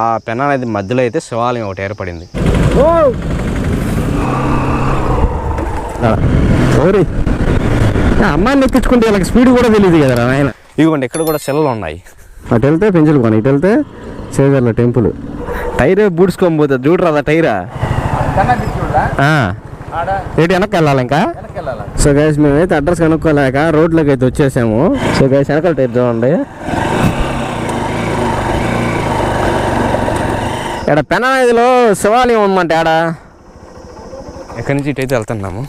ఆ పెన్నా నది మధ్యలో అయితే శివాలయం ఒకటి ఏర్పడింది. అమ్మాయిని ఎక్కించుకుంటే వీళ్ళకి స్పీడ్ కూడా తెలియదు కదా ఆయన ఇదిగోండి ఇక్కడ కూడా సెలవులు ఉన్నాయి. అటు వెళ్తే పెంచులు కొని ఇటు వెళ్తే చేజర్ల టెంపుల్. టైర్ బూడ్చుకొని పోతుంది చూడరా అదా టైరా? ఏంటి వెనక్కి వెళ్ళాలి ఇంకా? సో గైస్ మేమైతే అడ్రస్ కనుక్కోలేక రోడ్లోకి అయితే వచ్చేసాము. సో గైస్ వెనకాల టైర్ చూడండి. ఇక్కడ పెనాదిలో శివాలయం ఉందంట ఆడ ఎక్కడి నుంచి ఇటు అయితే వెళ్తున్నాము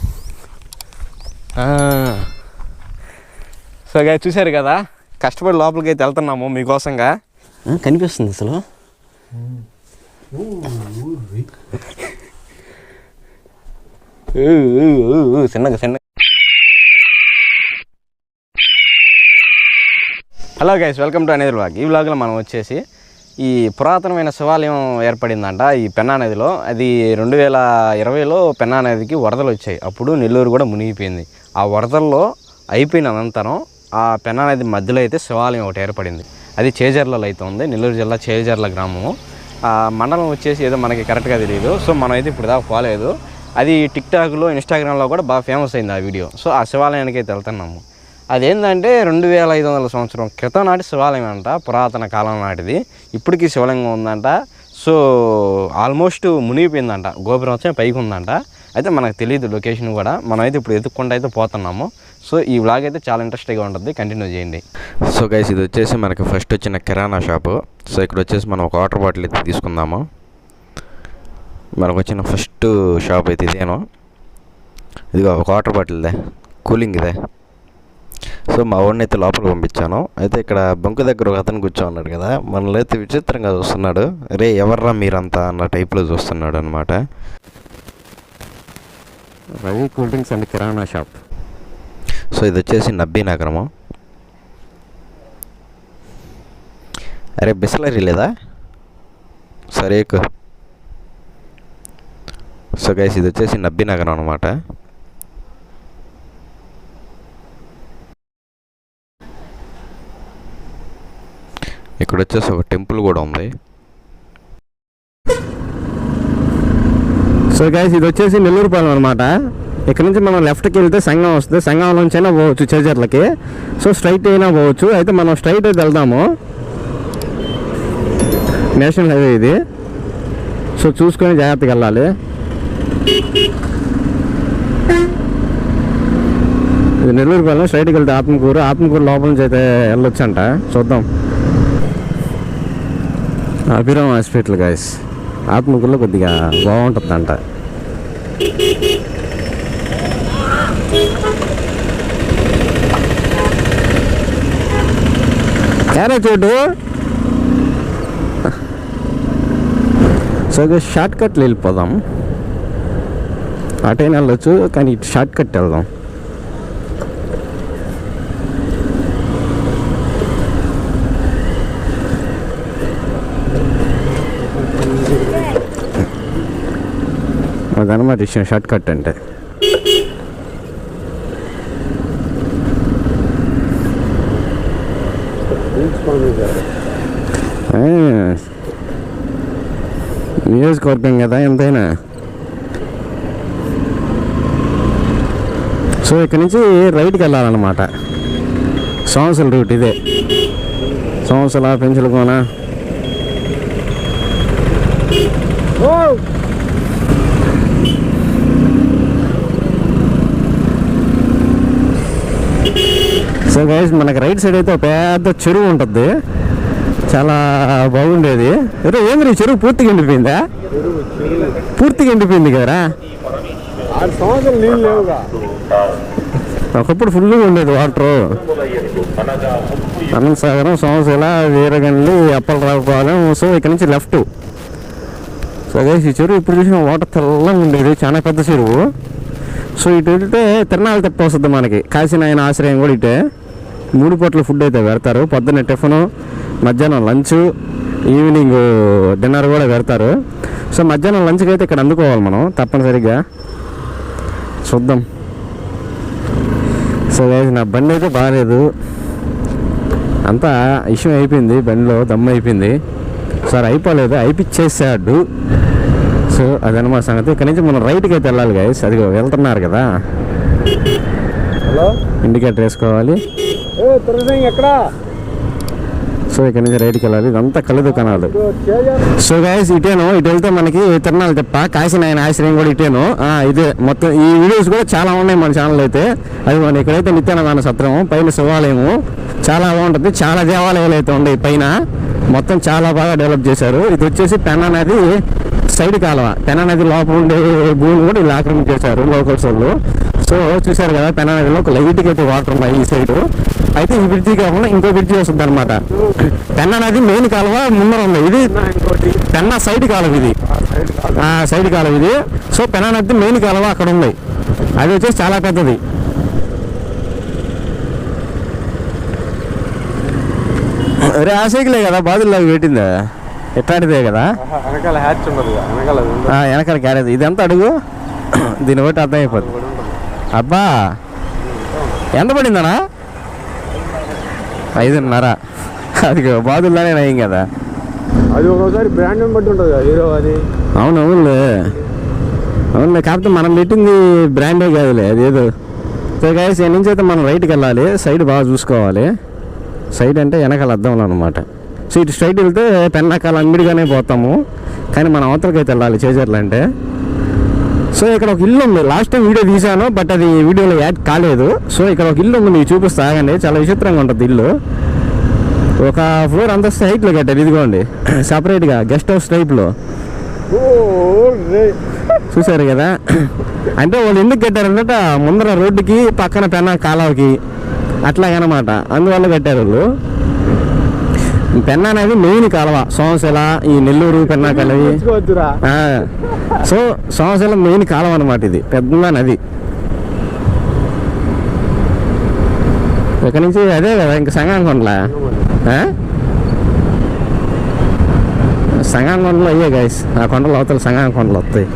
సో గా చూశారు కదా కష్టపడి లోపలికి అయితే వెళ్తున్నాము మీకోసంగా. కనిపిస్తుంది అసలు. చిన్నగా చిన్నగా. హలో గైస్ వెల్కమ్ టు అనేది వ్లాగ్. ఈ వ్లాగ్లో మనం వచ్చేసి ఈ పురాతనమైన శివాలయం ఏర్పడిందంట ఈ పెన్నా నదిలో. అది రెండు వేల ఇరవైలో పెన్నా నదికి వరదలు వచ్చాయి. అప్పుడు నెల్లూరు కూడా మునిగిపోయింది. ఆ వరదల్లో అయిపోయిన అనంతరం ఆ పెన్నా నది మధ్యలో అయితే శివాలయం ఒకటి ఏర్పడింది. అది చేజర్లలో అయితే ఉంది. నెల్లూరు జిల్లా చేజర్ల గ్రామము. ఆ మండలం వచ్చేసి ఏదో మనకి కరెక్ట్గా తెలియదు సో మనం అయితే ఇప్పుడు దాకా పోలేదు. అది టిక్టాక్లో ఇన్స్టాగ్రామ్లో కూడా బాగా ఫేమస్ అయింది ఆ వీడియో. సో ఆ శివాలయానికి అయితే వెళ్తున్నాము. అదేంటంటే రెండు వేల ఐదు వందల సంవత్సరం క్రితం నాటి శివాలయం అంట పురాతన కాలం నాటిది. ఇప్పటికీ శివలింగం ఉందంట. సో ఆల్మోస్ట్ మునిగిపోయిందంట. గోపురం వచ్చే పైకి ఉందంట అయితే మనకు తెలియదు లొకేషన్ కూడా. మనమైతే ఇప్పుడు ఎదుక్కుండా అయితే పోతున్నాము. సో ఈ వ్లాగ్ అయితే చాలా ఇంట్రెస్టింగ్గా ఉంటుంది. కంటిన్యూ చేయండి. సో గైస్ ఇది వచ్చేసి మనకి ఫస్ట్ వచ్చిన కిరాణా షాపు. సో ఇక్కడ వచ్చేసి మనం ఒక వాటర్ బాటిల్ అయితే తీసుకుందాము. మనకు వచ్చిన ఫస్ట్ షాప్ అయితే ఇదేను. ఇదిగో ఒక వాటర్ బాటిల్దే. కూలింగ్ ఇదే. సో మా వాడిని అయితే లోపలికి పంపించాను. అయితే ఇక్కడ బంకు దగ్గర ఒక అతను కూర్చో ఉన్నాడు కదా మనల్ని అయితే విచిత్రంగా చూస్తున్నాడు. రే ఎవర్రా మీరంతా? అన్న టైప్లో చూస్తున్నాడు అనమాట Ravi cool drinks and kirana shop. So ఇది వచ్చేసి నబ్బీ నగరము. అరే బిస్లరీ లేదా? సరే సో గైస్ ఇది వచ్చేసి నబ్బీ నగరం అనమాట ఇక్కడ వచ్చేసి ఒక టెంపుల్ కూడా ఉంది. సో గైస్ ఇది వచ్చేసి నెల్లూరుపాలెం అనమాట ఇక్కడ నుంచి మనం లెఫ్ట్కి వెళ్తే సంఘం వస్తుంది. సంఘం నుంచి అయినా పోవచ్చు చేజర్లకి. సో స్ట్రైట్ అయినా పోవచ్చు. అయితే మనం స్ట్రైట్ అయితే వెళ్దాము. నేషనల్ హైవే ఇది. సో చూసుకొని జాగ్రత్తగా వెళ్ళాలి. ఇది నెల్లూరుపాలెం స్ట్రైట్కి వెళ్తే ఆత్మకూరు. ఆత్మకూరు లోపల నుంచి అయితే వెళ్ళొచ్చంట. చూద్దాం. అభిరామ్ హాస్పిటల్ గాయస్ ఆత్మకూరులో కొద్దిగా బాగుంటుందంట. ఎరా చోటు? సో షార్ట్ కట్లు వెళ్ళిపోదాం. అటైనా వెళ్ళొచ్చు కానీ ఇటు షార్ట్ కట్ వెళ్దాం. అదనమాట విషయం షార్ట్ కట్ అంటే. నియోజకవర్గం కదా ఎంతైనా. సో ఇక్కడ నుంచి రైట్కి వెళ్ళాలన్నమాట. సంవత్సరాల రూట్ ఇదే. సంవత్సరాల పెంచుల సో గైస్ మనకి రైట్ సైడ్ అయితే పెద్ద చెరువు ఉంటుంది. చాలా బాగుండేది. ఏంది ఈ చెరువు పూర్తిగా ఎండిపోయిందా? పూర్తిగా ఎండిపోయింది కదరా? ఒకప్పుడు ఫుల్గా ఉండేది వాటర్ అనంతసాగరం సోమశిల వీరగండ్లి అప్పలరావుపాలెం సో ఇక్కడ నుంచి లెఫ్ట్ సో గైస్ ఈ చెరువు ఇప్పుడు చూసిన వాటర్ తెల్లగా ఉండేది. చాలా పెద్ద చెరువు. సో ఇటు వెళ్తే తిరణాలు తప్ప వస్తుంది మనకి. కాశీనాయన ఆశ్రయం కూడా ఇటే. మూడు పూట్ల ఫుడ్ అయితే పెడతారు. పొద్దున్న టిఫను మధ్యాహ్నం లంచ్ ఈవినింగ్ డిన్నర్ కూడా పెడతారు. సో మధ్యాహ్నం లంచ్కి అయితే ఇక్కడ అందుకోవాలి మనం తప్పనిసరిగా. చూద్దాం. సో గైస్ నా బండి అయితే బాగాలేదు అంతా ఇష్యూ అయిపోయింది బండిలో దమ్ము అయిపోయింది. సార్ అయిపోలేదు అయిపిచ్చేసాడు. సో అదనమాట సంగతి. ఇక్కడ నుంచి మనం రైట్కి అయితే వెళ్ళాలి గైస్ అది వెళ్తున్నారు కదా. హలో ఇండికేటర్ వేసుకోవాలి. ఎక్కడా? సో ఇక్కడ నుంచి రైట్కి వెళ్ళాలి. ఇదంతా కళ్ళ దుకాణాలు. సో గాయస్ ఇటేను ఇటు వెళ్తే మనకి తిరణాలు తప్ప. కాశీ నాయన ఆశ్రయం కూడా ఇటేను. ఇదే మొత్తం ఈ వీడియోస్ కూడా చాలా ఉన్నాయి మన ఛానల్ అయితే. అది మన ఇక్కడైతే నిత్యానందాన సత్రము పైన శివాలయము. చాలా బాగుంటుంది. చాలా దేవాలయాలు అయితే ఉన్నాయి పైన. మొత్తం చాలా బాగా డెవలప్ చేశారు. ఇది వచ్చేసి పెన్నా నది సైడ్ కాలువ. పెన్నా నది లోపల ఉండే భూమిని కూడా ఇలా ఆక్రమించేశారు లోకల్స్ వాళ్ళు. సో చూసారు కదా పెన్నా నదిలో ఒక లైట్గా అయితే వాటర్ ఉన్నాయి ఈ సైడ్ అయితే ఈ బ్రిడ్జి కాకుండా ఇంకో బ్రిడ్జి వస్తుంది అనమాట పెన్నా నది మెయిన్ కాలువ ముందర ఉంది. ఇది పెన్నా సైడ్ కాలువ ఇది. సైడ్ కాలువ ఇది. సో పెన్నా నది మెయిన్ కాలువ అక్కడ ఉంది. అది వచ్చేసి చాలా పెద్దది. అరే ఆ సైకిలే కదా? బాధల్లాగా పెట్టిందా? ఎట్లాంటిదే కదా? వెనకాల హ్యాచ్ ఉండదు క్యారేజ్. ఇది ఎంత అడుగు? దీన్ని బట్టి అర్థమైపోతుంది కూడా ఉంటుంది. అబ్బా! ఎంత పడిందనా ఐదున్నర. అది బాధల్లానే నయం కదా. అది ఒక్కోసారి బ్రాండ్ బట్టి ఉంటుంది కదా హీరో అది. అవును అవునులే. అవునులే కాకపోతే మనం పెట్టింది బ్రాండే కాదులే అదేదో. సో గాయస్ ఎన్ని నుంచి అయితే మనం రైట్కి వెళ్ళాలి. సైడ్ బాగా చూసుకోవాలి. సైడ్ అంటే వెనకాల అద్దంలో అనమాట సో ఇటు స్ట్రైట్ వెళ్తే పెన్నాకాల అంగిడిగానే పోతాము. కానీ మనం అవతలకి అయితే వెళ్ళాలి చేజర్లు అంటే. సో ఇక్కడ ఒక ఇల్లు ఉంది. లాస్ట్ టైం వీడియో తీశాను బట్ అది వీడియోలో యాడ్ కాలేదు. సో ఇక్కడ ఒక ఇల్లు ఉంది మీకు చూపిస్తా ఆగండి. చాలా విచిత్రంగా ఉంటుంది ఇల్లు. ఒక ఫ్లోర్ అంతస్తు హైట్లో కట్టారు ఇదిగోండి. సపరేట్గా గెస్ట్ హౌస్ టైప్లో ఓ రే చూశారు కదా? అంటే వాళ్ళు ఎందుకు కట్టారంటే ముందర రోడ్డుకి పక్కన పెన్న కాలువకి అట్లాగనమాట. అందువల్ల కట్టారు వాళ్ళు. పెన్న అనేది మెయిన్ కాలువ. సోమశిల ఈ నెల్లూరు పెన్నా కలవి. సో సోమశిల మెయిన్ కాలువ అనమాట ఇది. పెద్ద నది. ఇక్కడ నుంచి? అదే కదా ఇంకా సంగాంకొండలా? సంగాంకొండలో అయ్యే గైస్ ఆ కొండలు అవతల సంగాంకొండలు వస్తాయి.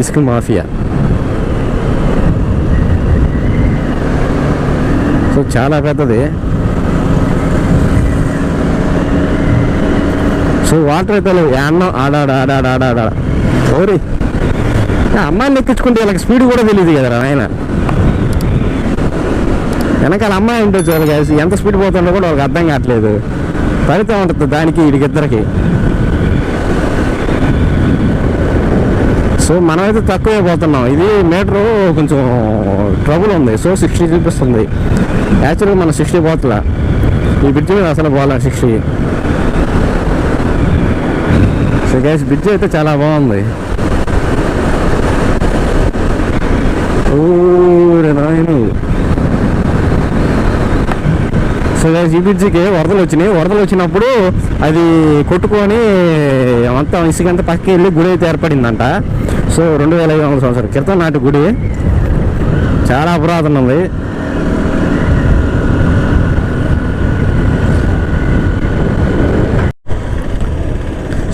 ఇసుక మాఫియా సో చాలా పెద్దది. సో వాటర్ అయితే లేవు అన్నం ఆడాడు ఆడాడు ఆడాడ ఓరి. అమ్మాయిని ఎక్కించుకుంటే వీళ్ళకి స్పీడ్ కూడా తెలియదు కదరా ఆయన వెనకాల అమ్మాయి ఉంటుంది చూడాలి ఎంత స్పీడ్ పోతుందో కూడా వాళ్ళకి అర్థం కావట్లేదు. ఫలితం ఉంటుంది దానికి వీడికిద్దరికి సో మనమైతే తక్కువే పోతున్నాం. ఇది మీటరు కొంచెం ట్రబుల్ ఉంది. సో సిక్స్టీ చూపిస్తుంది యాక్చువల్గా మనం సిక్స్టీ పోతలా. ఈ బ్రిడ్జ్ మీద అసలు పోలే సిక్స్టీ సో గైస్ బ్రిడ్జ్ అయితే చాలా బాగుంది. ఊరే నాయను. సో గైస్ ఈ బ్రిడ్జికి వరదలు వచ్చినాయి. వరదలు వచ్చినప్పుడు అది కొట్టుకొని మొత్తం ఇసుకంతా పక్కకి వెళ్ళి గుడి అయితే ఏర్పడిందంట. సో రెండు వేల ఐదు వందల సంవత్సరం క్రితం నాటి గుడి. చాలా పురాతన ఉంది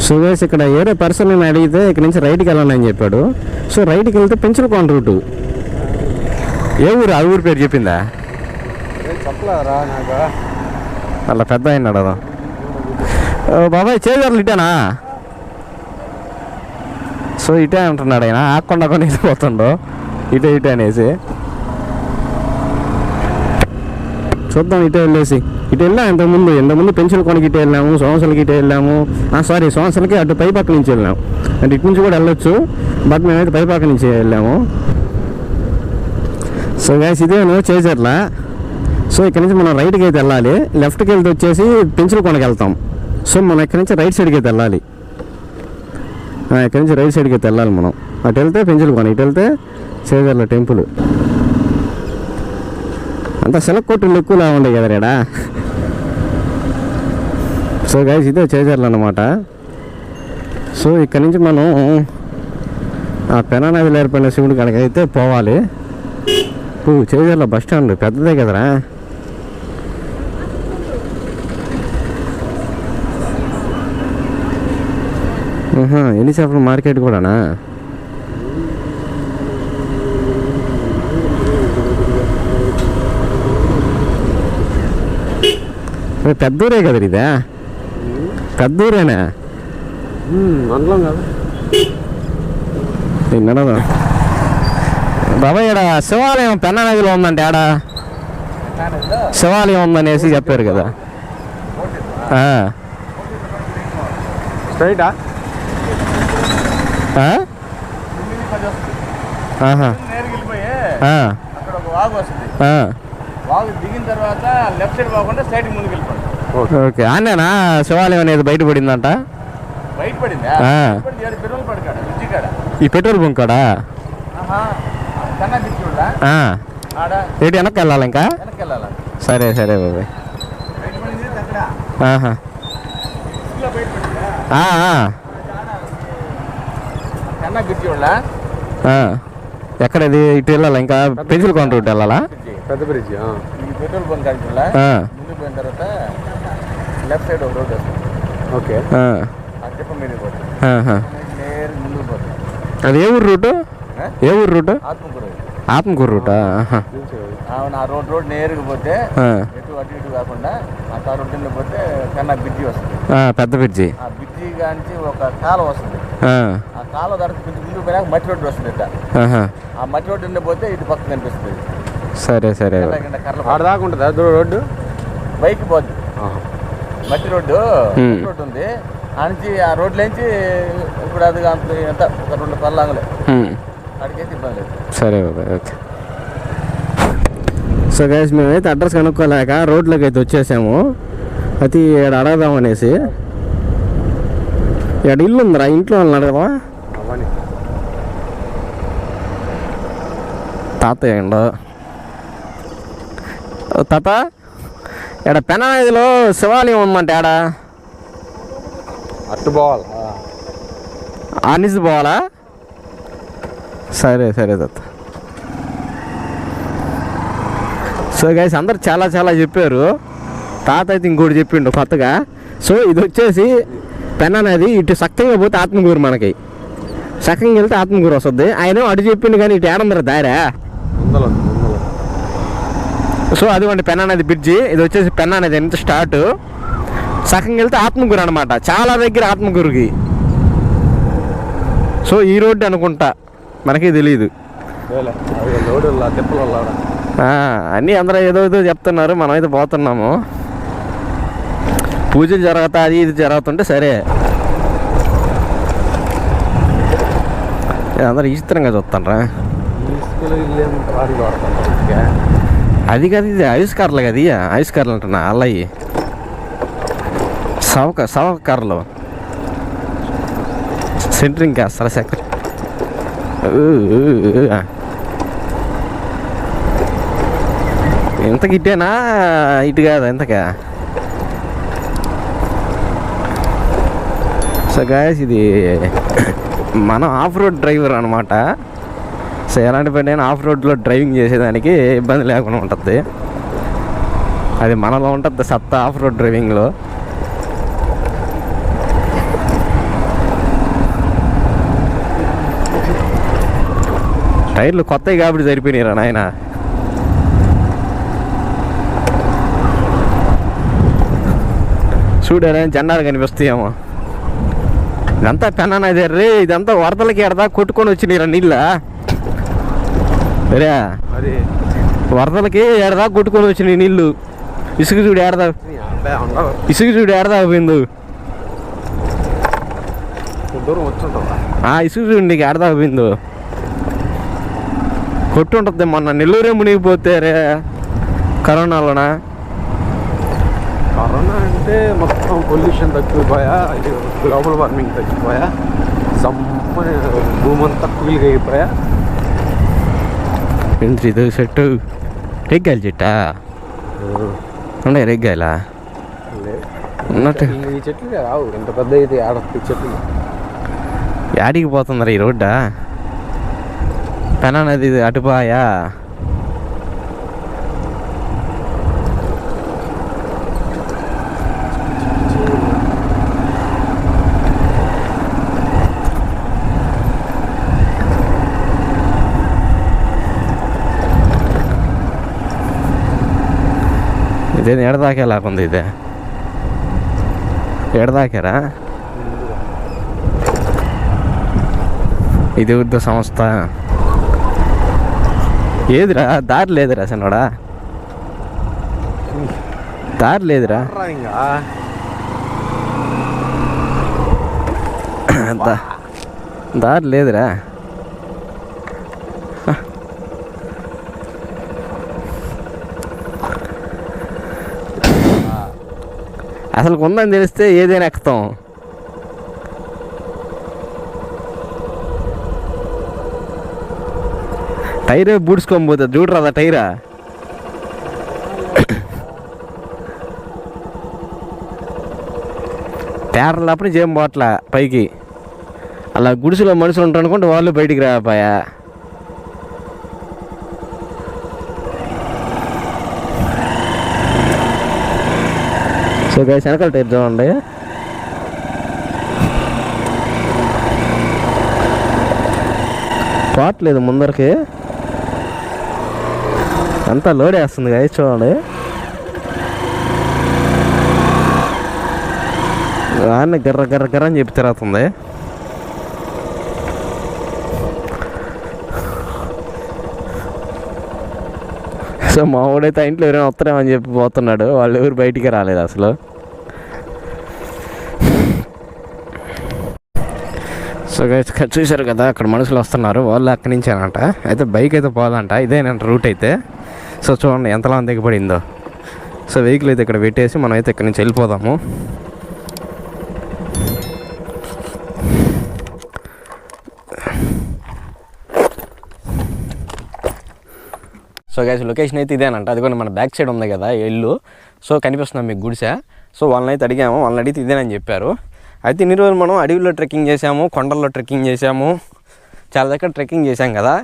సో గైస్ ఇక్కడ ఏరే పర్సన్ అడిగితే ఇక్కడ నుంచి రైట్కి వెళ్ళండి అని చెప్పాడు. సో రైట్కి వెళ్తే పెంచులకోండ రూటు ఏ ఊరు? ఆ ఊరు పేరు చెప్పిందా? అలా పెద్ద అయినాడు అదా బాబాయ్ చేజర్లు ఇటేనా? సో ఇటే అంటున్నాడు ఆయన. ఆకుండా కొని వెళ్ళిపోతుండో ఇటే ఇటే అనేసి. చూద్దాం ఇటే వెళ్ళేసి. ఇటు వెళ్ళాం ఇంతకుముందు ఇంతకుముందు పెన్సిల్ కొనకి ఇటు వెళ్ళాము సోమసలకి ఇటే వెళ్ళాము. సారీ సోమసలకి అటు పై నుంచి వెళ్ళాము. అంటే ఇటు నుంచి కూడా వెళ్ళొచ్చు బట్ మేమైతే పై నుంచి వెళ్ళాము. సో గాయస్ ఇదే నువ్వు చేజర్లా. సో ఇక్కడ నుంచి మనం రైట్కి అయితే వెళ్ళాలి. లెఫ్ట్కి వెళ్తే వచ్చేసి పెన్సిల్ కొనకి వెళ్తాం సో మనం ఇక్కడ నుంచి రైట్ సైడ్కి అయితే వెళ్ళాలి. ఇక్కడ నుంచి రైట్ సైడ్కి అయితే వెళ్ళాలి మనం. అటు వెళ్తే పెన్సిల్ కొన ఇటు వెళ్తే చేజర్ల టెంపుల్. అంత సెలక్ కొట్టులు ఎక్కువలా ఉండే కదా రేడా? సో గైస్ ఇదే చేజర్లు అనమాట సో ఇక్కడ నుంచి మనం ఆ పెనానదిలో ఏర్పడిన శివుడి కాడికి అయితే పోవాలి. ఇప్పుడు చేజర్ల బస్ స్టాండ్ పెద్దదే కదరా? ఎన్ని చేపల మార్కెట్ కూడానా? ఏ, పెద్ద ఊరే కదా ఇదా పెద్ద ఊరేనా మండలం కదా నడదా బాబాయ్ ఇక్కడ శివాలయం పెన్నా నదిలో ఉందంటే ఆడ శివాలయం ఉందనేసి చెప్పారు కదా ఆ. స్ట్రైటా ఆ? ఆహా. నేరుగా వెళ్ళిపోయి ఆ. అక్కడ ఒక వాగు వస్తుంది ఆ. వాగు దిగిన తర్వాత లెఫ్ట్ సైడ్ పోకుండా సైడ్ ముందుకు వెళ్ళిపోండి ఓకే. ఆనేనా శివాలయం అనేది బయటపడిందంట. ఈ పెట్రోల్ బంక్ కాడా? ఏంటి వెనక్కి వెళ్ళాలి ఇంకా సరే సరే బాబాయ్. ఎక్కడది? ఇటు వెళ్ళాలా ఇంకా? పెన్సిల్ కౌంటర్ ఇటు వెళ్ళాలా? పెద్ద బ్రిడ్జ్ పెట్రోల్ బంక్ కాడ చూడలా ఆ. ముందుకు పోయిన తర్వాత లెఫ్ట్ సైడ్ ఒక రోడ్ వస్తుంది ఓకే. ఆ. ఆ చెప్ప మీద పోతుంది. నేరు ముందుకు పోతుంది అది ఏ ఊరు రూటు? ఏ ఊరు రూటు? ఆత్మకూరు ఆత్మకూరు రూటా. అవును ఆ రోడ్ రోడ్ నేరుగా పోతే. ఎటు అటు ఇటు కాకుండా ఆ తారు రోడ్డులో పోతే కన్నా బ్రిడ్జి వస్తుంది. ఆ, పెద్ద బ్రిడ్జి. ఆ బ్రిడ్జి కాంచి ఒక కాలువ వస్తుంది. ఆ. ఆ కాలువ దానికి కొంచెం ముందుకు పోయినాక మట్టి రోడ్డు వస్తుంది ఇట్ట. ఆ మట్టి రోడ్డు ఉండి పోతే ఇటు పక్క కనిపిస్తుంది. సరే సరే. కింద కింద కర్ల ఆడ దాకా ఉంటుందా దూరం రోడ్డు? బైక్ పోద్ది. మట్టి రోడ్డు రోడ్డు ఉంది. ఆ నుంచి ఆ రోడ్లోంచి ఇప్పుడు అది అంత ఎంత ఒక రెండు పర్లాంగులే ఉమ్. అడిగైతే ఇబ్బంది లేదు. సరే బాబాయ్ ఓకే. సో గైస్ మేమైతే అడ్రస్ కనుక్కోలేక రోడ్లోకి అయితే వచ్చేసాము. అది ఇక్కడ అడగదాం అనేసి. ఇక్కడ ఇల్లు ఉందిరా ఇంట్లో వాళ్ళని అవని. తాతయ్య తాత? ఇక్కడ పెనాదిలో శివాలయం ఉందంటే ఆడ అట్టు పోవాలి. ఆనిసి పోవాలా? సరే సరే తాత. సో గైస్ అందరు చాలా చాలా చెప్పారు. తాత అయితే ఇంకోటి చెప్పిండు కొత్తగా. సో ఇది వచ్చేసి పెన్ అనేది ఇటు సక్కంగా పోతే ఆత్మకూరు మనకి. సక్కంగా వెళ్తే ఆత్మకూరు వస్తుంది. ఆయన అటు చెప్పిండు కానీ ఇటు ఏడందర దారా? సో అదిగోండి పెన్ అనేది బ్రిడ్జి. ఇది వచ్చేసి పెన్ అనేది ఎంత స్టార్ట్? సగం వెళ్తే ఆత్మకూరు అనమాట చాలా దగ్గర ఆత్మకూరుకి సో ఈ రోడ్డు అనుకుంటా. మనకి తెలియదు అన్నీ అందరూ ఏదో ఏదో చెప్తున్నారు. మనం అయితే పోతున్నాము. పూజలు జరుగుతా అది ఇది జరుగుతుంటే సరే. అందరూ ఇల్లేం వాడికి వాడతాను అది కాదు ఇది ఆవిష్కారాలు కదా ఐస్ ఆవిష్కారాలు అంటున్నా అల్లయి సవక సవక సవకారులు సెంటరింగ్ కాస్తారా సెక్టర్ ఎంత గిట్టేనా? ఇటు కాదు ఎంతకా సో గాయస్ ఇది మనం ఆఫ్ రోడ్ డ్రైవర్ అనమాట సో ఎలాంటి పని అయినా ఆఫ్ రోడ్లో డ్రైవింగ్ చేసేదానికి ఇబ్బంది లేకుండా ఉంటుంది. అది మనలో ఉంటుంది సత్తా ఆఫ్ రోడ్ డ్రైవింగ్లో. టైర్లు కొత్తవి కాబట్టి సరిపోయినాయిరా నాయన. చూడారా జెండాలు కనిపిస్తాయేమో. ఇదంతా పెన్నా ఇదే? రే ఇదంతా వరదలకి ఎడదా కొట్టుకొని వచ్చినాయిరా నీళ్ళ? రే అది వరదలకి ఎడదా కొట్టుకొని వచ్చినాయి నీళ్ళు? ఇసుక చూడు ఏడదా? ఇసుక చూడు ఏడదా పోయింది? ఇసుక చూడు నీకు ఏడదా పోయిందో? కొట్టు ఉంటుంది మొన్న నెల్లూరే మునిగిపోతే రే కరోనాలోన? కరోనా అంటే మొత్తం పొల్యూషన్ తగ్గిపోయా గ్లోబల్ వార్మింగ్ తగ్గిపోయా జమ్మని భూమి అంతా కూల్గా అయిపోయా. ఏంటి ఇది చెట్టు రెగ్గాయలు చెట్టా ఉండే రెగ్గాయలా ఉన్నట్టు ఈ చెట్లు రావు. ఇంత పెద్ద అయితే ఆడ చెట్లు. యాడికి పోతుందిరా ఈ రోడ్డా? పెనా నది అటుపాయా? ఇదే ఎడదాకే లేకుంది ఇదే ఎడదాకారా ఇది ఉద్ద సంస్థ ఏదిరా దారి లేదురా సన్నోడా దారి లేదురా ఇంకా దా- దారి లేదురా అసలు ఉందని తెలిస్తే ఏదైనా ఎక్కుతాం. టైరే బూడ్చుకొని పోతుంది చూడరా అదా టైరా? తేరలప్పుడు చేయం పోట్లా పైకి. అలా గుడిసెలో మనుషులు ఉంటారు అనుకుంటే వాళ్ళు బయటికి రాపాయా సో గైస్ వెనకాల టైర్ చూడండి. పోవట్లేదు ముందరికి. అంతా లోడ్ వేస్తుంది గైస్ చూడండి. దాన్ని గర్ర గర్ర గర్ర అని చెప్పి తిరుగుతుంది. సో మా వాడైతే ఇంట్లో ఎవరైనా వస్తారేమని చెప్పి పోతున్నాడు. వాళ్ళు ఎవరు బయటికి రాలేదు అసలు. సో గైస్ చూశారు కదా అక్కడ మనుషులు వస్తున్నారు. వాళ్ళు అక్కడి నుంచేనంట అయితే బైక్ అయితే పోదంట. ఇదేనంట రూట్ అయితే. సో చూడండి ఎంతలా దిగబడిందో. సో వెహికల్ అయితే ఇక్కడ పెట్టేసి మనం అయితే ఇక్కడ నుంచి వెళ్ళిపోదాము. సో గైస్ లొకేషన్ అయితే ఇదేనంట. అది కూడా మన బ్యాక్ సైడ్ ఉంది కదా ఇల్లు సో కనిపిస్తున్నాం మీకు గుడిసె. సో వాళ్ళని అయితే అడిగాము. వాళ్ళని అడిగితే ఇదేనని చెప్పారు. అయితే ఇన్ని రోజులు మనం అడవిలో ట్రెక్కింగ్ చేసాము కొండల్లో ట్రెక్కింగ్ చేసాము చాలా దగ్గర ట్రెక్కింగ్ చేసాం కదా.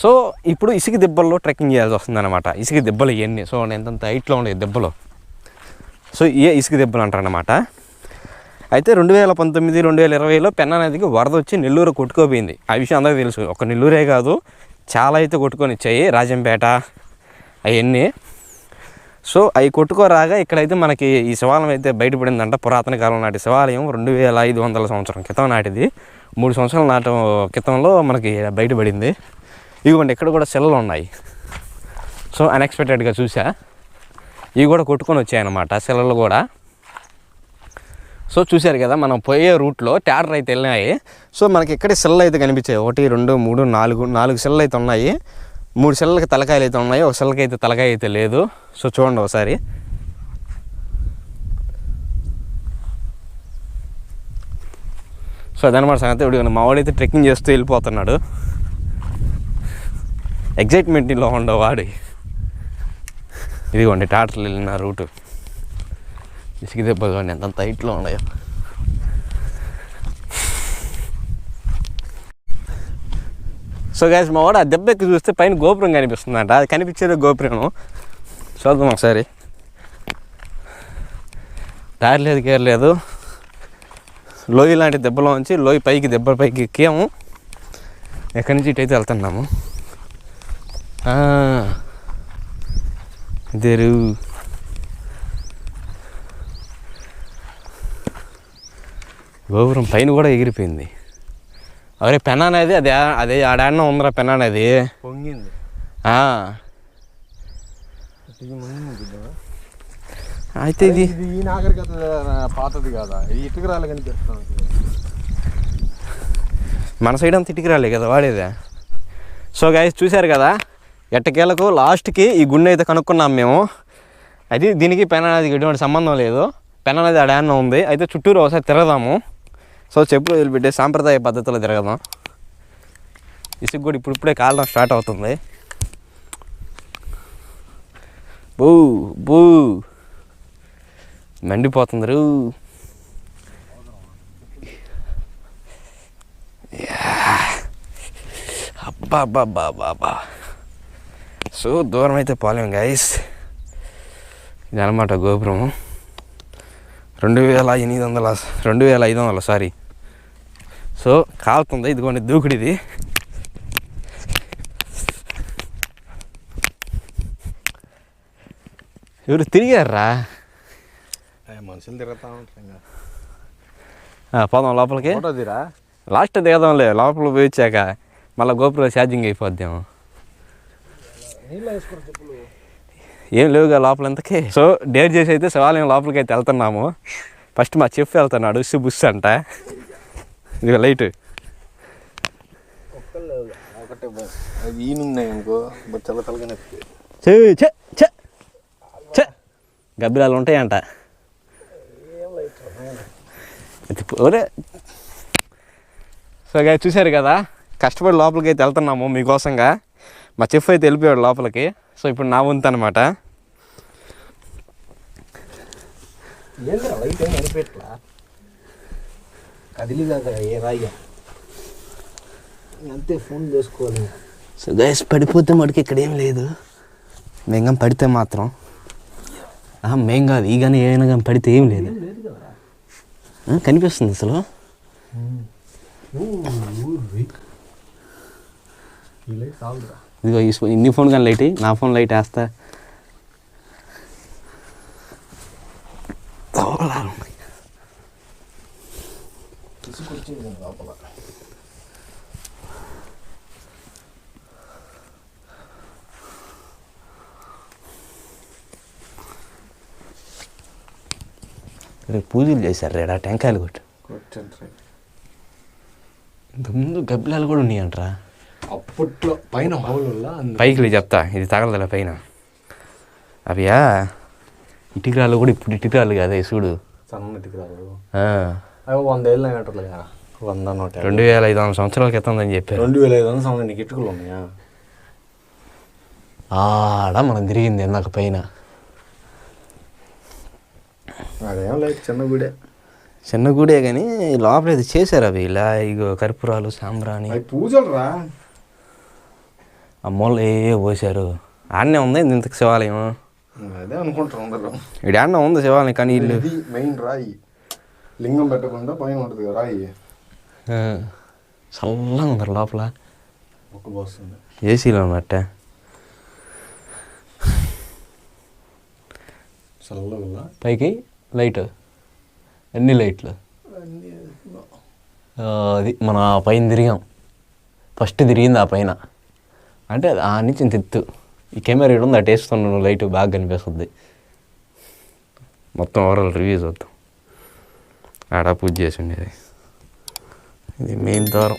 సో ఇప్పుడు ఇసుక దెబ్బల్లో ట్రెక్కింగ్ చేయాల్సి వస్తుంది అనమాట ఇసుక దెబ్బలు ఇవన్నీ సో ఎంతంత హైట్లో ఉండే దెబ్బలు? సో ఇవే ఇసుక దెబ్బలు అంటారనమాట అయితే రెండు వేల పంతొమ్మిది రెండు వేల ఇరవైలో పెన్నా నదికి వరద వచ్చి నెల్లూరు కొట్టుకోపోయింది. ఆ విషయం అందరికీ తెలుసు. ఒక నెల్లూరే కాదు చాలా అయితే కొట్టుకొని వచ్చాయి రాజంపేట అవన్నీ. సో అవి కొట్టుకోరాగా ఇక్కడైతే మనకి ఈ శివాలయం అయితే బయటపడిందంట. పురాతన కాలం నాటి శివాలయం రెండు వేల ఐదు వందల సంవత్సరం క్రితం నాటిది. మూడు సంవత్సరాల నాట క్రితంలో మనకి బయటపడింది. ఇదిగోండి ఇక్కడ కూడా శిలలు ఉన్నాయి. సో అన్ఎక్స్పెక్టెడ్గా చూసా ఇవి కూడా కొట్టుకొని వచ్చాయన్నమాట శిలలు కూడా. సో చూశారు కదా మనం పోయే రూట్లో ట్యాడర్ అయితే వెళ్ళినాయి. సో మనకి ఇక్కడే సెల్ అయితే కనిపించాయి? ఒకటి రెండు మూడు నాలుగు నాలుగు సెల్లు అయితే ఉన్నాయి. మూడు సెల్లకి తలకాయలు అయితే ఉన్నాయి. ఒక సెల్లకి అయితే తలకాయ అయితే లేదు. సో చూడండి ఒకసారి. సో అదనమాట సంగతి. ఇప్పుడు మా వాడైతే ట్రెక్కింగ్ చేస్తూ వెళ్ళిపోతున్నాడు. ఎగ్జైట్మెంట్లో ఉండవు వాడి. ఇదిగోండి టాటర్లు వెళ్ళిన రూటు. ఇసుక దెబ్బలు కానీ ఎంత హైట్లో ఉన్నాయో. సో గాయస్ మా వాడు ఆ దెబ్బ ఎక్కి చూస్తే పైన గోపురం కనిపిస్తుందంట. అది కనిపించేది గోపురం చూద్దాం ఒకసారి. దారి లేదు కేర్ లేదు. లోయ లాంటి దెబ్బలో ఉంచి లోయ పైకి దెబ్బ పైకి ఎక్కాము. ఎక్కడి నుంచి ఇటైతే వెళ్తున్నాము. ఆ, ఇదేరు. గోపురం పైన కూడా ఎగిరిపోయింది. అరే పెన్ అనేది అదే అదే ఆడాన్న ఉందిరా పెన్ అనేది. పొంగింది. అయితే ఇది ఈ నాగరికత పాతది కాదా. ఇటుకరాలు కనిపిస్తాను మన సైడ్ అంత ఇటుకి రాలే కదా వాడేదే. సో గాయస్ చూశారు కదా? ఎట్టకేలకు లాస్ట్కి ఈ గుండె అయితే కనుక్కున్నాం మేము. అది దీనికి పెన్ అనేది ఎటువంటి సంబంధం లేదు. పెన్ అనేది అడాన్న ఉంది. అయితే చుట్టూరు ఒకసారి తిరగదాము. సో చెప్పులు వదిలిపెట్టే సాంప్రదాయ పద్ధతిలో తిరగదాం ఇసుకు కూడా ఇప్పుడు ఇప్పుడే కాలడం స్టార్ట్ అవుతుంది. బూ బూ. మండిపోతుంది రూ. అబ్బా అబ్బా అబ్బా అబ్బా అబ్బా. సో దూరం అయితే పోలేం గైస్ ఇది అనమాట గోపురం రెండు వేల ఎనిమిది వందల రెండు వేల ఐదు వందల సారీ సో కాలుతుంది. ఇదిగోండి దూకుడిది. ఎవరు తిరిగారా? మనుషులు తిరుగుతా ఉంటారు పోదాం లోపలికి. తీరా? లాస్ట్ దిగదాంలే లోపల పోయి వచ్చాక మళ్ళీ గోపురం ఛార్జింగ్ అయిపోద్దాం ఏం లేవుగా లోపల ఎంతకి సో డేర్ చేసి అయితే శివాలయం లోపలికి అయితే వెళ్తున్నాము. ఫస్ట్ మా చెఫ్ వెళ్తున్నాడు ఉస్సు అంట. ఇది లైట్. ఒకటే అది ఈనుంది ఇంకో చాలా తలగానే చే చే చే చే గబ్బిలాలు ఉంటాయంట. ఒరే. సో గా చూశారు కదా? కష్టపడి లోపలికి అయితే వెళ్తున్నాము మీకోసంగా. మా చెఫ్ అయితే వెళ్ళిపోయాడు లోపలికి. సో ఇప్పుడు నా వంతు అనమాట లైట్ ఏం రాయ్యా అంతే ఫోన్ చేసుకోవాలి. సో గైస్ పడిపోతే మటుకు ఇక్కడ ఏం లేదు. మేం పడితే మాత్రం. మేం కాదు ఈ కానీ ఏమైనా కానీ పడితే ఏం లేదు. కనిపిస్తుంది అసలు. ఇదిగో ఇన్ని ఫోన్ కానీ లైట్ నా ఫోన్ లైట్ వేస్తా. తీసుకొచ్చింది లోపల రేపు పూజలు చేశారు రేడా టెంకాయలు కొట్టు. ఇంతకుముందు గబ్బిలాలు కూడా ఉన్నాయంట్రా. అప్పట్లో పైన పైకి చెప్తా ఇది తగలదలే పైన. అవియా ఇటుకరాలు కూడా ఇప్పుడు ఇటుకరాలు కాదే చూడు. సన్నటికి రాదు ఆ, అవి వంద ఏళ్ళు అయినట్లుగా వంద నూట. రెండు వేల ఐదు వందల సంవత్సరాల క్రితం అని చెప్పారు. రెండు వేల ఐదు వందల సంవత్సరం నీకు ఇటుకలు ఉన్నాయా? ఆడ మనం తిరిగింది ఇందాక పైన. అదేం లేదు చిన్న గుడే. చిన్న గుడే కానీ లోపల ఇది చేశారు అవి. ఇలా ఇగో కర్పూరాలు సాంబ్రాణి. పూజలు రా. ఆ మూల ఏ పోసారు ఆడనే ఉంది ఇంతకు శివాలయం. అదే అనుకుంటారు ఆడనే ఉంది శివాలయం కానీ ఇల్లు. మెయిన్ రాయి లింగం పెట్టకుండా పైన ఉంటుంది కదా రాయి. చల్లగా ఉంది లోపల. ఏసీలో ఉన్నట్ట పైకి లైట్. అన్ని లైట్లు అది మన ఆ పైన తిరిగాం. ఫస్ట్ తిరిగింది ఆ పైన. అంటే ఆ నుంచి ఇంత ఎత్తు. ఈ కెమెరా ఇక్కడ ఉంది అటు వేస్తున్నాను లైట్ బాగా కనిపిస్తుంది. మొత్తం ఓవరాల్ రివ్యూ చూద్దాం ఆడ పూజ చేసి ఉండేది. ఇది మెయిన్ ద్వారం.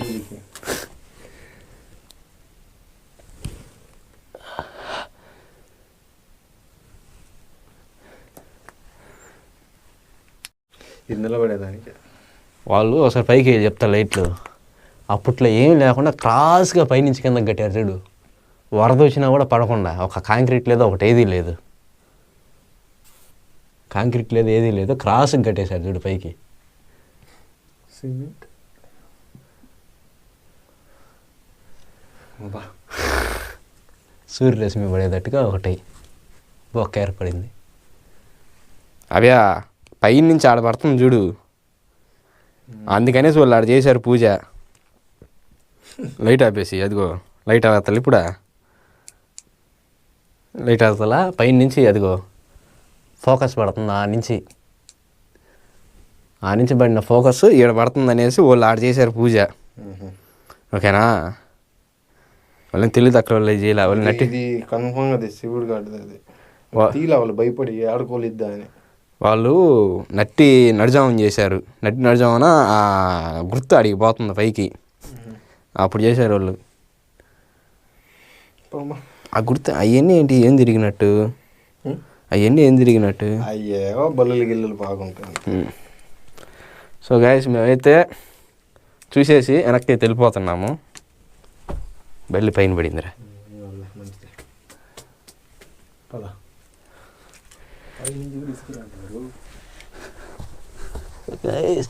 ఇందులో పడేదానికి వాళ్ళు ఒకసారి పైకి వెళ్ళి చెప్తా లైట్లు. అప్పట్లో ఏం లేకుండా క్రాస్గా పైనుంచి కింద కట్టారు చూడు. వరద వచ్చినా కూడా పడకుండా. ఒక కాంక్రీట్ లేదు ఒకటి ఏదీ లేదు. కాంక్రీట్ లేదు ఏదీ లేదు. క్రాస్గా కట్టేశారు చూడు పైకి. సిమెంట్ అబ్బా. సూర్యరశ్మి పడేటట్టుగా ఒకటి బొక్క ఏర్పడింది అవ్యా పైనుంచి ఆడ పడుతుంది చూడు అందుకనేసి వాళ్ళు ఆడ చేశారు పూజ. లైట్ ఆపేసి అదిగో లైట్ ఆగుతలే ఇప్పుడా? లైట్ ఆగుతలా పైన నుంచి అదిగో ఫోకస్ పడుతుంది ఆ నుంచి. ఆ నుంచి పడిన ఫోకస్ ఈడ పడుతుంది అనేసి వాళ్ళు ఆడ చేశారు పూజ. ఓకేనా? వాళ్ళని తెలివి తక్కువ వాళ్ళు చేయలే వాళ్ళు నట్టి ఇది కన్ఫామ్ అది శివుడు కాదు అది. తీలా వాళ్ళు భయపడి ఆడుకోలేద్దా అని వాళ్ళు నట్టి నడిజామం చేశారు. నట్టి నడిజామన ఆ గుర్తు అడిగి పోతుంది పైకి. అప్పుడు చేశారు వాళ్ళు. ఆ గుర్తు అవన్నీ ఏంటి? ఏం తిరిగినట్టు? అవన్నీ ఏం తిరిగినట్టు? అయ్యేవో బల్లులు గిల్లులు బాగుంటాయి సో గాయస్ మేమైతే చూసేసి వెనక్కి అయితే వెళ్ళిపోతున్నాము. బెల్లి పైన పడిందిరా.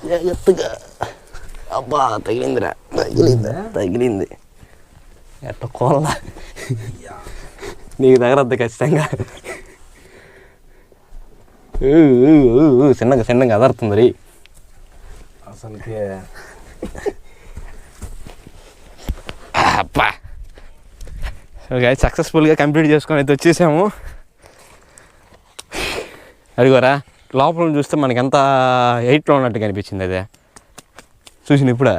జాగ్రత్తగా. అబ్బా తగిలిందిరా. తగిలింది? తగిలింది. ఎట్ట కోళ్ళ? నీకు తగరద్దు ఖచ్చితంగా. చిన్నగా చిన్నగా అదరుతుంది రీ అసలుకి. అబ్బా. ఓకే సక్సెస్ఫుల్గా కంప్లీట్ చేసుకొని అయితే వచ్చేసాము. అడిగోరా లోపల చూస్తే మనకి ఎంత ఎయిట్లో ఉన్నట్టు కనిపించింది అదే. చూసిన ఇప్పుడా?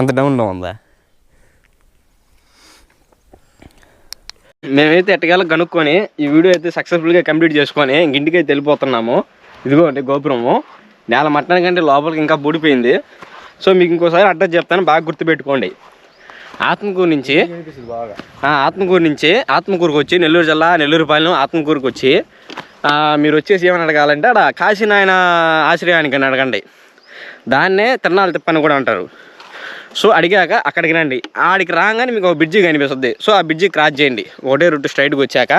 ఎంత డౌన్లో ఉందా? మేమైతే ఎట్టగాల కనుక్కొని ఈ వీడియో అయితే సక్సెస్ఫుల్గా కంప్లీట్ చేసుకొని ఇంక ఇంటికి అయితే వెళ్ళిపోతున్నాము. ఇదిగో అంటే గోపురము. నేల మట్టడానికి కంటే లోపలికి ఇంకా బూడిపోయింది. సో మీకు ఇంకోసారి అడ్రస్ చెప్తాను బాగా గుర్తుపెట్టుకోండి. ఆత్మకూరు నుంచి ఆ, ఆత్మకూరు నుంచి ఆత్మకూరుకు వచ్చి నెల్లూరు జిల్లా నెల్లూరుపాలెం ఆత్మకూరుకు వచ్చి మీరు వచ్చేసి ఏమని అడగాలంటే ఆడ కాశీనాయన ఆశ్రయానికి అని అడగండి. దాన్నే తిరణాల తిప్పని కూడా అంటారు. సో అడిగాక అక్కడికి రండి. ఆడికి రాగానే మీకు ఒక బ్రిడ్జి కనిపిస్తుంది. సో ఆ బ్రిడ్జి క్రాస్ చేయండి. ఒకటే రూట్ స్ట్రైట్కి వచ్చాక.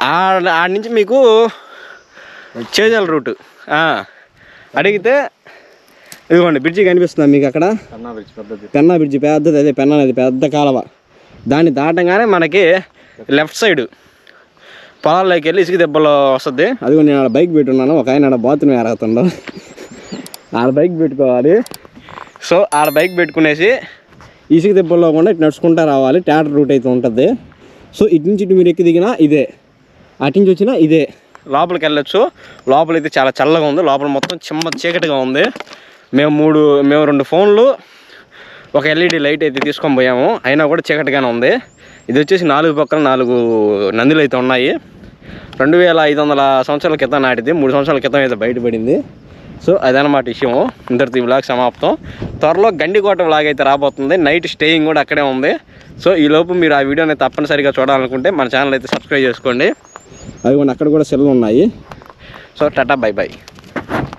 ఆడ ఆడ నుంచి మీకు చేజల్ రూట్. అడిగితే ఇదిగోండి బ్రిడ్జి కనిపిస్తుందా మీకు అక్కడ. పెన్నా బ్రిడ్జి పెద్దది. అదే పెన్నా నది పెద్ద కాలువ. దాన్ని దాటంగానే మనకి లెఫ్ట్ సైడ్ పొలాల్లోకి వెళ్ళి ఇసుక దెబ్బలో వస్తుంది. అదిగో నేను ఆడ బైక్ పెట్టున్నాను. ఒక ఆయన ఆడ బాత్రూమ్ ఏరుగుతుండో ఆడ బైక్ పెట్టుకోవాలి. సో ఆడ బైక్ పెట్టుకునేసి ఇసుక దెబ్బల్లో కూడా ఇటు నడుచుకుంటా రావాలి. ట్యాటర్ రూట్ అయితే ఉంటుంది. సో ఇటు నుంచి ఇటు మీరు ఎక్కి దిగినా ఇదే. అటు నుంచి వచ్చినా ఇదే. లోపలికి వెళ్ళొచ్చు. లోపల అయితే చాలా చల్లగా ఉంది. లోపల మొత్తం చిమ్మ చీకటిగా ఉంది. మేము మూడు మేము రెండు ఫోన్లు ఒక ఎల్ఈడి లైట్ అయితే తీసుకొని పోయాము. అయినా కూడా చీకటిగానే ఉంది. ఇది వచ్చేసి నాలుగు పక్కన నాలుగు నందులు అయితే ఉన్నాయి. రెండు వేల ఐదు వందల సంవత్సరాల క్రితం నాటిది. మూడు సంవత్సరాల క్రితం అయితే బయటపడింది. సో అదనమాట విషయం ఇంతటితో ఈ వ్లాగ్ సమాప్తం. త్వరలో గండికోట వ్లాగ్ అయితే రాబోతుంది. నైట్ స్టేయింగ్ కూడా అక్కడే ఉంది. సో ఈ లోపు మీరు ఆ వీడియోని తప్పనిసరిగా చూడాలనుకుంటే మన ఛానల్ అయితే సబ్స్క్రైబ్ చేసుకోండి. అవి అక్కడ కూడా సెలవులు ఉన్నాయి. So tata bye bye.